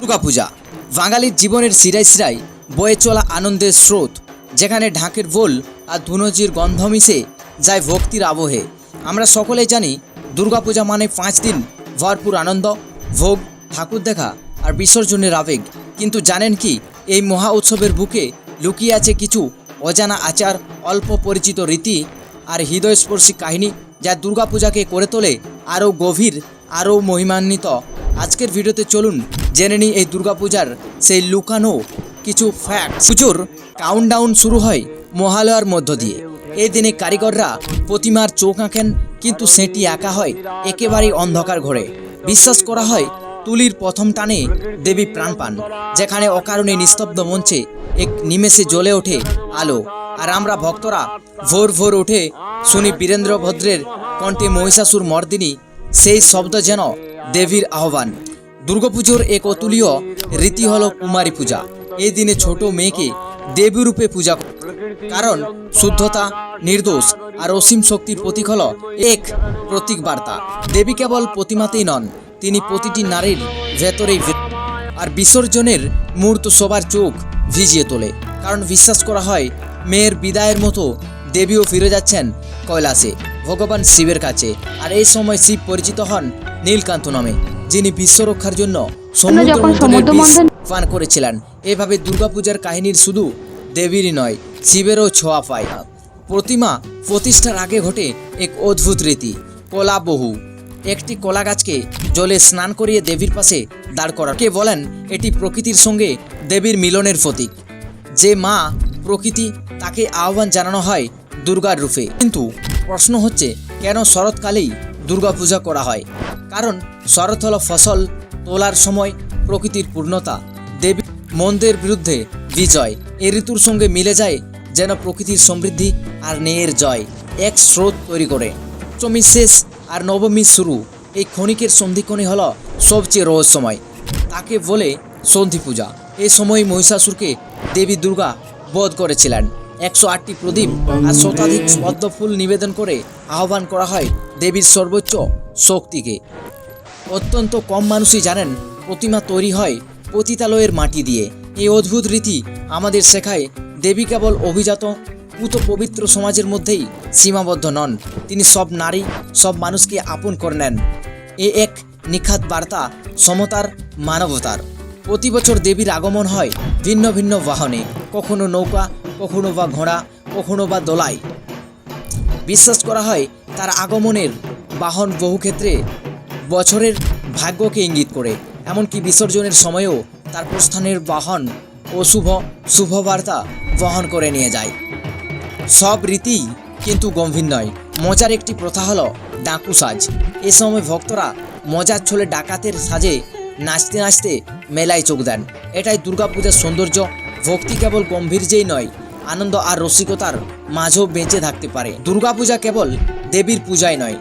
দুর্গাপূজা। বাঙালির জীবনের শিরায় শিরায় বয়ে চলা আনন্দের স্রোত, যেখানে ঢাকের বোল আর ধুনজির গন্ধ মিশে যায় ভক্তির আবহে। আমরা সকলেই জানি দুর্গাপূজা মানে পাঁচ দিন ভরপুর আনন্দ, ভোগ, ঠাকুর দেখা আর বিসর্জনের আবেগ। কিন্তু জানেন কি, এই মহা উৎসবের বুকে লুকিয়ে আছে কিছু অজানা আচার, অল্প পরিচিত রীতি আর হৃদয়স্পর্শী কাহিনী যা দুর্গাপূজাকে করে তোলে আরও গভীর, আরও মহিমান্বিত। আজকের ভিডিওতে চলুন জেনে নিই এই দুর্গাপূজার সেই লুকানো কিছু ফ্যাক্ট পুজোর কাউন্টডাউন শুরু হয় মহালয়ার মধ্য দিয়ে। এই দিনে কারিগররা প্রতিমার চোখ আঁকেন, কিন্তু সেটি একা হয় একেবারেই অন্ধকার ঘরে। বিশ্বাস করা হয় তুলির প্রথম টানে দেবী প্রাণ পান, যেখানে অকারণে নিস্তব্ধ মঞ্চে এক নিমেষে জ্বলে ওঠে আলো। আর আমরা ভক্তরা ভোর ভোর উঠে শুনি বীরেন্দ্র ভদ্রের কণ্ঠে মহিষাসুর মর্দিনী সেই শব্দ যেন দেবীর আহ্বান। দুর্গাপুজোর এক অতুলীয় রীতি হল কুমারী পূজা। এই দিনে ছোট মেয়েকে দেবী রূপে পূজা কারণ শুদ্ধতা, নির্দোষ আর অসীম শক্তির প্রতীক হল এক প্রতীক বার্তা। দেবী কেবল প্রতিমাতেই নন, তিনি প্রতিটি নারীর ভেতরেই আর বিসর্জনের মুহূর্ত সবার চোখ ভিজিয়ে তোলে। কারণ বিশ্বাস করা হয়, মেয়ের বিদায়ের মতো দেবীও ফিরে যাচ্ছেন কৈলাসে, ভগবান শিবের কাছে। আর এই সময় শিব পরিচিত হন নীলকান্ত নামে। যিনি বিশ্ব রক্ষার জন্য বিষ পান করেছিলেন। এভাবে দুর্গাপূজার কাহিনীর শুধু দেবীরই নয় শিবেরও ছোঁয়া পায়। প্রতিমা প্রতিষ্ঠার আগে ঘটে এক অদ্ভুত রীতি কলা বহু একটি কলা গাছকে জলে স্নান করিয়ে দেবীর পাশে দাঁড় করা কে বলেন এটি প্রকৃতির সঙ্গে দেবীর মিলনের প্রতীক। যে মা প্রকৃতি তাকে আহ্বান জানানো হয় দুর্গার রূপে। কিন্তু প্রশ্ন হচ্ছে কেন শরৎকালেই দুর্গাপূজা করা হয়? কারণ শরৎ হল ফসল তোলার সময় প্রকৃতির পূর্ণতা। দেবী মন্দের বিরুদ্ধে বিজয়। এ ঋতুর সঙ্গে মিলে যায় যেন প্রকৃতির সমৃদ্ধি আর নেয়ের জয়। এক স্রোত তৈরি করে। অষ্টমী শেষ আর নবমী শুরু এই ক্ষণিকের সন্ধিক্ষণই হল সবচেয়ে রহস্যময়। তাকে বলে সন্ধি পূজা এই সময় মহিষাসুরকে দেবী দুর্গা বধ করেছিলেন। একশো আটটি প্রদীপ আর শতাধিক পদ্ম ফুল নিবেদন করে আহ্বান করা হয় দেবীর সর্বোচ্চ শক্তিকে। অত্যন্ত কম মানুষই জানেন প্রতিমা তৈরি হয় পতিতালয়ের মাটি দিয়ে। এই অদ্ভুত রীতি আমাদের শেখায় দেবী কেবল অভিজাত, পুত পবিত্র সমাজের মধ্যেই সীমাবদ্ধ নন। তিনি সব নারী, সব মানুষকে আপন করে নেন। এ এক নিখাত বার্তা সমতার, মানবতার। প্রতি বছর দেবীর আগমন হয় ভিন্ন ভিন্ন বাহনে, কখনো নৌকা, কখনো বা ঘোড়া, কখনো বা দোলায়। বিশ্বাস করা হয় তার আগমনের বাহন বহু ক্ষেত্রে বছরের ভাগ্যকে ইঙ্গিত করে। এমনকি বিসর্জনের সময়েও তার প্রস্থানের বাহন ও শুভ শুভ শুভবার্তা বহন করে নিয়ে যায়। সব রীতি কিন্তু গম্ভীর নয়। মজার একটি প্রথা হলো ডাকু সাজ। এ সময় ভক্তরা মজার ছলে ডাকাতের সাজে নাচতে নাচতে মেলায় চোখ দেন। এটাই দুর্গাপূজার সৌন্দর্য। ভক্তি কেবল গম্ভীর্যেই নয়, আনন্দ আর রসিকতার মাঝেও বেঁচে থাকতে পারে। দুর্গাপূজা কেবল দেবীর পূজাই নয়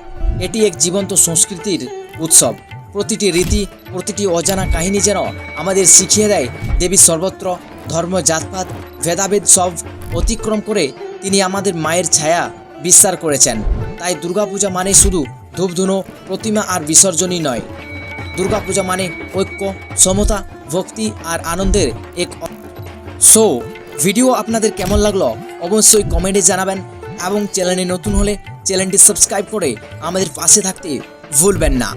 এটি এক জীবন্ত সংস্কৃতির উৎসব। প্রতিটি রীতি, প্রতিটি অজানা কাহিনী যেন আমাদের শিখিয়ে দেয়, দেবী সর্বত্র, ধর্ম জাতপাত, ভেদাভেদ সব অতিক্রম করে তিনি আমাদের মায়ের ছায়া বিস্তার করেছেন। তাই দুর্গাপূজা মানে শুধু ধূপধুনো প্রতিমা আর বিসর্জনই নয়। দুর্গাপূজা মানে ঐক্য, সমতা, ভক্তি আর আনন্দের এক সো ভিডিও আপনাদের কেমন লাগল? অবশ্যই কমেন্টে জানাবেন এবং চ্যানেলে নতুন হলে চ্যানেলটি সাবস্ক্রাইব করে আমাদের পাশে থাকতে ভুলবেন না।